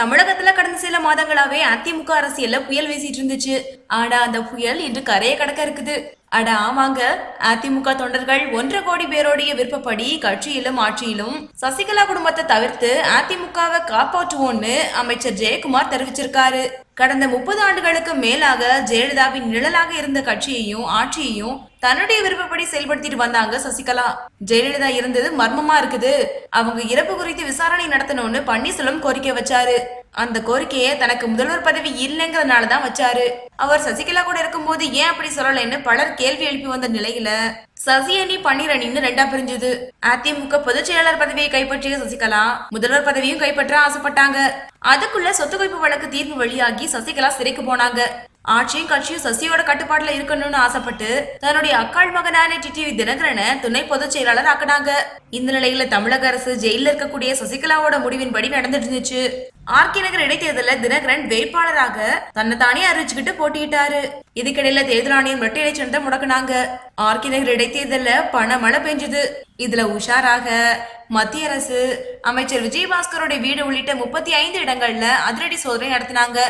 தமிழகத்துல கடந்த சில மாதங்களாவே அதிமுக அரசியல்ல புயல் வீசிட்டு இருந்துச்சு. ஆனா அந்த புயல் இன்று கரையை கடக்க இருக்குது. அட ஆமாங்க. அதிமுக தொண்டர்கள் ஒன்றரை கோடி பேரோடைய விருப்பப்படி கட்சியிலும் ஆட்சியிலும் சசிகலா குடும்பத்தை தவிர்த்து அதிமுகவை காப்பாற்றுவோம்னு அமைச்சர் ஜெயக்குமார் தெரிவிச்சிருக்காரு. கடந்த முப்பது ஆண்டுகளுக்கு மேலாக ஜெயலலிதாவின் நிழலாக இருந்த கட்சியையும் ஆட்சியையும் தன்னுடைய விருப்பப்படி செயல்படுத்திட்டு வந்தாங்க சசிகலா. ஜெயலலிதா இருந்தது மர்மமா இருக்குது. அவங்க இறப்பு குறித்து விசாரணை நடத்தணும்னு பன்னீர்செல்வம் கோரிக்கை வச்சாரு. அந்த கோரிக்கையை தனக்கு முதல்வர் பதவி இல்லைங்கிறதுனால தான் வச்சாரு. அவர் சசிகலா கூட இருக்கும்போது ஏன் அப்படி சொல்லலைன்னு பலர் கேள்வி எழுப்பி வந்த நிலையில சசி அணி பன்னீர் அணின்னு ரெண்டா பிரிஞ்சது. அதிமுக பொதுச் செயலாளர் பதவியை கைப்பற்றிய சசிகலா முதல்வர் பதவியும் கைப்பற்ற ஆசைப்பட்டாங்க. அதுக்குள்ள சொத்து குவிப்பு வழக்கு தீர்ப்பு வெளியாகி சசிகலா சிறைக்கு போனாங்க. ஆட்சியும் கட்சியும் சசியோட கட்டுப்பாட்டுல இருக்கணும்னு ஆசைப்பட்டு தன்னுடைய அக்காள் மகனான டிடிவி தினகரனை துணை பொதுச் செயலாளர் ஆக்குனாங்க. இந்த நிலையில தமிழக அரசு ஜெயில இருக்கக்கூடிய சசிகலாவோட முடிவின்படி நடந்துட்டு இருந்துச்சு. ஆர்கே நகர் இடைத்தேர்தலில் தினகரன் வேட்பாளராக தன்னை தானே அறிவிச்சுக்கிட்டு போட்டியிட்டாரு. இதுக்கிடையில தேர்தல் ஆணையம் இரட்டை இலைச்சனத்தை முடக்குனாங்க. ஆர்கே நகர் இடைத்தேர்தல்ல பணமழை பெஞ்சது. இதுல உஷாராக மத்திய அரசு அமைச்சர் விஜயபாஸ்கரோட வீடு உள்ளிட்ட முப்பத்தி ஐந்து இடங்கள்ல அதிரடி சோதனை நடத்தினாங்க.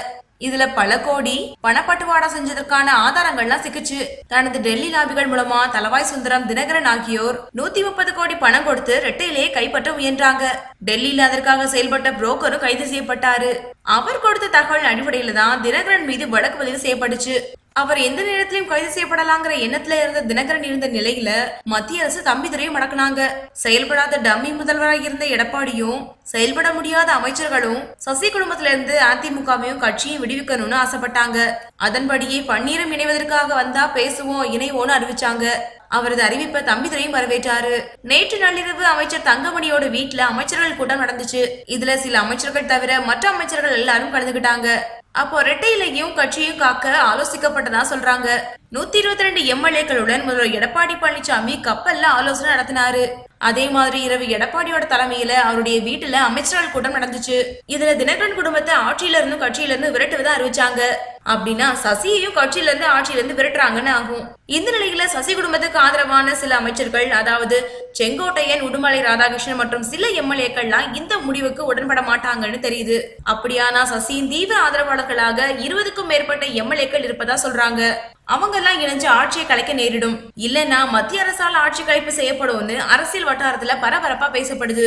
இதுல பல கோடி பணப்பட்டுவாடா செஞ்சதற்கான ஆதாரங்கள்லாம் சிக்கிச்சு. தனது டெல்லி லாபிகள் மூலமா தலவாய் சுந்தரம் தினகரன் ஆகியோர் நூத்தி முப்பது கோடி பணம் கொடுத்து ரெட்டையிலேயே கைப்பற்ற முயன்றாங்க. டெல்லியில அதற்காக செயல்பட்ட புரோக்கரும் கைது செய்யப்பட்டாரு. அவர் கொடுத்த தகவல் அடிப்படையில தான் தினகரன் மீது வழக்கு பதிவு செய்யப்பட்டுச்சு. அவர் எந்த நேரத்திலையும் கைது செய்யப்படலாங்கிற எண்ணத்துல இருந்த தினகரன் இருந்த நிலையில மத்திய அரசு தம்பிதுரையும் மடக்குனாங்க. செயல்படாத டம்மி முதல்வராக இருந்த எடப்பாடியும் செயல்பட முடியாத அமைச்சர்களும் சசி குடும்பத்தில இருந்து அதிமுகவையும் கட்சியும் விடுவிக்கணும்னு ஆசைப்பட்டாங்க. அதன்படியே பன்னீரம் இணைவதற்காக வந்தா பேசுவோம் இணைவோன்னு அறிவிச்சாங்க. அவரது அறிவிப்பை தம்பிதுரையும் வரவேற்றாரு. நேற்று நள்ளிரவு அமைச்சர் தங்கமணியோட வீட்டுல அமைச்சர்கள் கூட்டம் நடந்துச்சு. இதுல சில அமைச்சர்கள் தவிர மற்ற அமைச்சர்கள் எல்லாரும் கலந்துக்கிட்டாங்க அப்போ ரெட்டையிலையும் கட்சியும் காக்க ஆலோசிக்கப்பட்டதா சொல்றாங்க. நூத்தி இருபத்தி ரெண்டு எம்எல்ஏக்களுடன் முதல்வர் எடப்பாடி பழனிசாமி கப்பல்ல ஆலோசனை நடத்தினாரு. அதே மாதிரி இரவு எடப்பாடியோட தலைமையில அவருடைய வீட்டுல அமைச்சர்கள் கூட்டம் நடந்துச்சு. இதுல தினகரன் குடும்பத்தை ஆட்சியில இருந்து கட்சியில இருந்து விரட்டுவதா அறிவிச்சாங்க. அப்படின்னா சசியையும் கட்சியிலிருந்து ஆட்சியிலிருந்து விரட்டுறாங்கன்னு ஆகும். இந்த நிலையில சசி குடும்பத்துக்கு ஆதரவான சில அமைச்சர்கள் அதாவது செங்கோட்டையன் உடுமலை ராதாகிருஷ்ணன் மற்றும் சில எம்எல்ஏக்கள்லாம் இந்த முடிவுக்கு உடன்பட மாட்டாங்கன்னு தெரியுது. அப்படியானா சசியின் தீவிர ஆதரவாளர்களாக இருபதுக்கும் மேற்பட்ட எம்எல்ஏக்கள் இருப்பதா சொல்றாங்க. அவங்க எல்லாம் இணைஞ்சு ஆட்சியை கலைக்க நேரிடும். இல்லைன்னா மத்திய அரசால் ஆட்சி கலைப்பு செய்யப்படும்னு அரசியல் வட்டாரத்துல பரபரப்பா பேசப்படுது.